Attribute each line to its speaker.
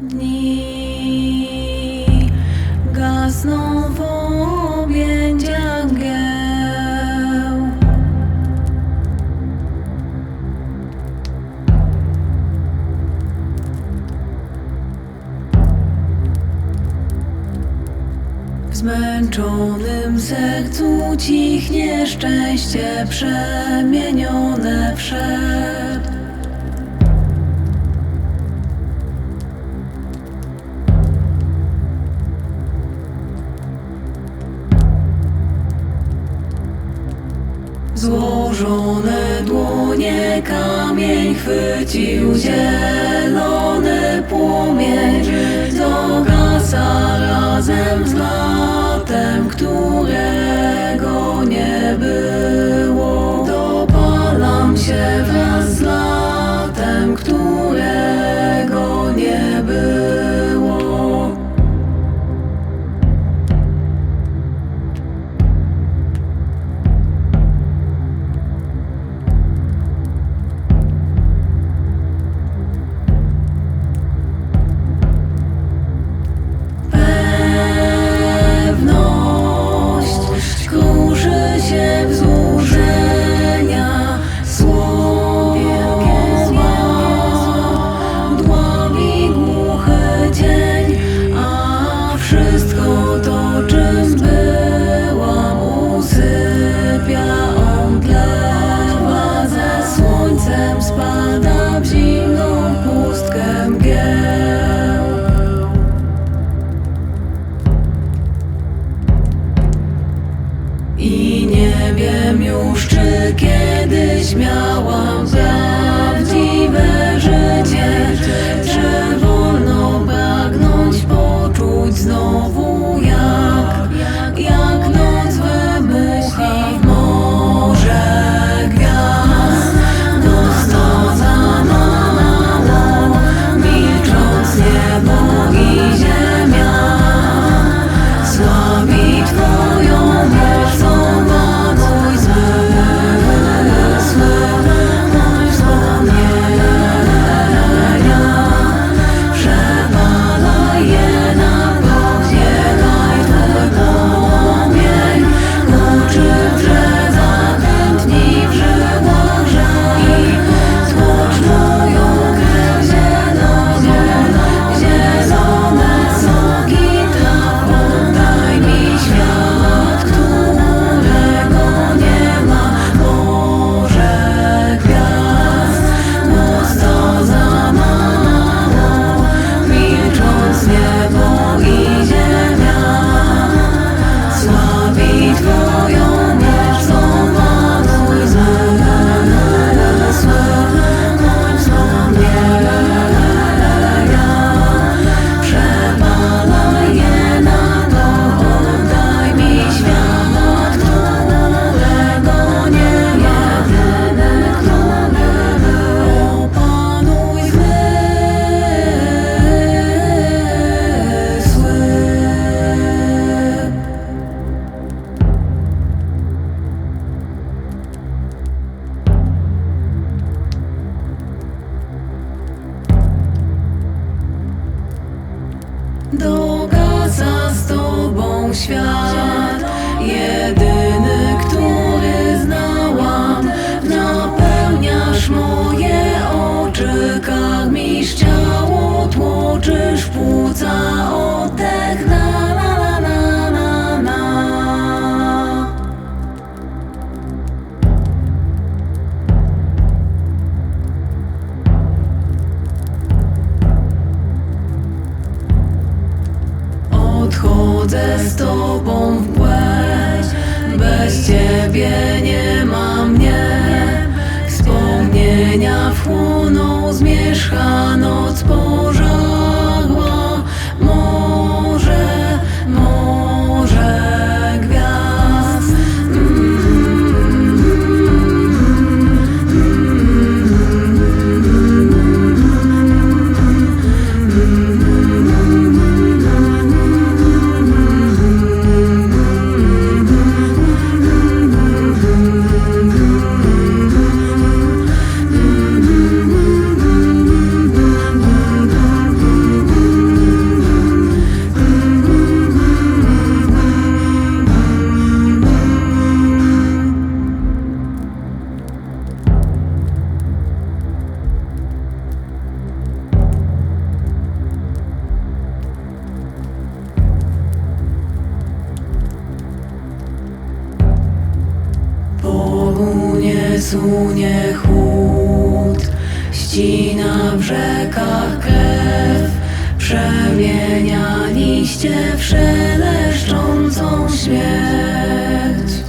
Speaker 1: dni gasną w objęciach gieł. W zmęczonym sercu cichnie szczęście przemienione wszędzie. Złożone dłonie kamień chwycił zielone płomień. Dogasa razem z latem, którego nie I nie wiem już, czy kiedyś miałam prawdziwe życie. świat. Jeden Chodzę z tobą w błęd Bez ciebie nie ma mnie. Wspomnienia wchłoną Zmierzcha noc porze sunie chłód, ścina w rzekach krew, przemienia liście w szeleszczącą śmierć.